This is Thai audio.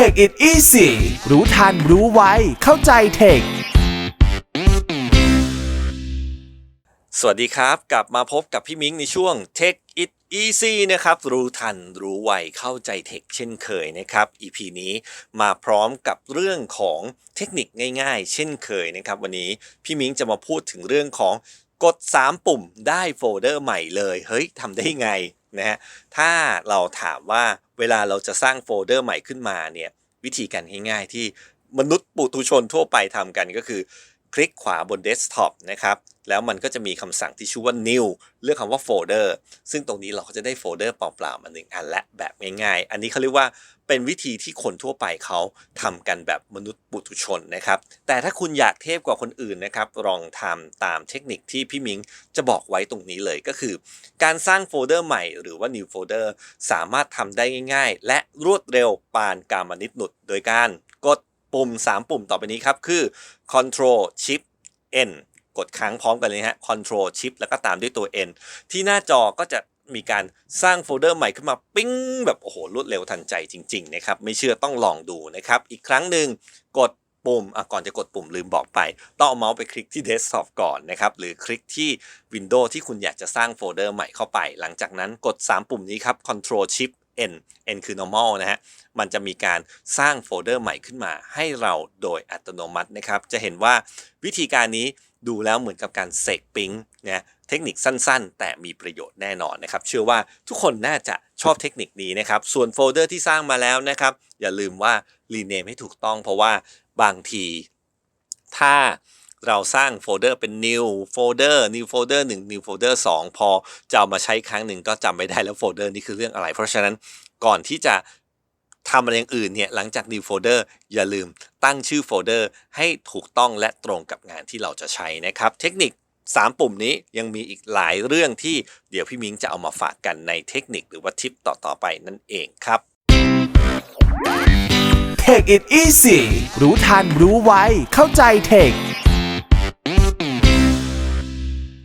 Take it easy รู้ทันรู้ไวเข้าใจเทค สวัสดีครับ กลับมาพบกับพี่มิ้งในช่วง Tech It Easy นะครับ รู้ทันรู้ไวเข้าใจเทคเช่นเคยนะครับ EP นี้มาพร้อมกับเรื่องของเทคนิคง่าย ๆ เช่นเคยนะครับ วันนี้พี่มิ้งจะมาพูดถึงเรื่องของกด 3 ปุ่มได้โฟลเดอร์ใหม่เลย เฮ้ยทำได้ไงนะฮะถ้าเราถามว่า เวลาเราจะสร้างโฟลเดอร์ใหม่ขึ้นมาเนี่ยวิธีการง่ายๆที่มนุษย์ปุถุชนทั่วไปทำกันก็คือ คลิกขวาบนเดสก์ท็อปนะครับแล้วมันก็จะมีคำสั่งที่ชื่อว่า new เลือกคำว่าโฟลเดอร์ซึ่งตรงนี้เราก็จะได้โฟลเดอร์เปล่าๆมาหนึ่งอันและแบบง่ายๆ อันนี้เขาเรียกว่าเป็นวิธีที่คนทั่วไปเขาทำกันแบบมนุษย์ปุถุชนนะครับ แต่ถ้าคุณอยากเทพกว่าคนอื่นนะครับลองทำตามเทคนิคที่พี่มิงจะบอกไว้ตรงนี้เลยก็คือ การสร้างโฟลเดอร์ใหม่หรือว่า new folder สามารถทำได้ง่าย ๆ และรวดเร็วปานกามนิดหนุด โดยการ ปุ่ม 3 ปุ่มต่อไปนี้ครับ คือ control shift n กดค้างพร้อมกันเลยฮะ control shift แล้วก็ตามด้วยตัว n ที่หน้าจอก็จะมีการสร้างโฟลเดอร์ใหม่ขึ้นมาปิ้งแบบโอ้โหรวดเร็วทันใจจริง ๆ นะครับ ไม่เชื่อต้องลองดูนะครับ อีกครั้งหนึ่งกดปุ่มอะก่อนจะกดปุ่มลืมบอกไป ต้องเอาเมาส์ไปคลิกที่เดสก์ท็อปก่อนนะครับ หรือคลิกที่วินโดว์ที่คุณอยากจะสร้างโฟลเดอร์ใหม่เข้าไป หลังจากนั้นกด 3 ปุ่มนี้ครับ control shift n n คือ normal นะฮะ มันจะมีการสร้างโฟลเดอร์ใหม่ขึ้นมาให้เราโดยอัตโนมัตินะครับ จะเห็นว่าวิธีการนี้ดูแล้วเหมือนกับการเสกปิ๊งนะเทคนิคสั้นๆ แต่มีประโยชน์แน่นอนนะครับ เชื่อว่าทุกคนน่าจะชอบเทคนิคนี้นะครับ ส่วนโฟลเดอร์ที่สร้างมาแล้วนะครับ อย่าลืมว่ารีเนมให้ถูกต้องเพราะว่าบางที ถ้า เราสร้างโฟลเดอร์เป็น new folder new folder 1 new folder 2 พอจะเอามาใช้ครั้งหนึ่งก็จำไม่ได้แล้วโฟลเดอร์นี่คือเรื่องอะไร เพราะฉะนั้นก่อนที่จะทำอะไรอย่างอื่นเนี่ยหลังจาก new folder อย่าลืมตั้งชื่อโฟลเดอร์ให้ถูกต้องและตรงกับงานที่เราจะใช้นะครับ เทคนิค 3 ปุ่มนี้ยังมีอีกหลายเรื่องที่เดี๋ยวพี่มิ้งจะเอามาฝากกันในเทคนิคหรือว่าทิปต่อๆไปนั่นเองครับ Take it easy รู้ทันรู้ไวเข้าใจเทค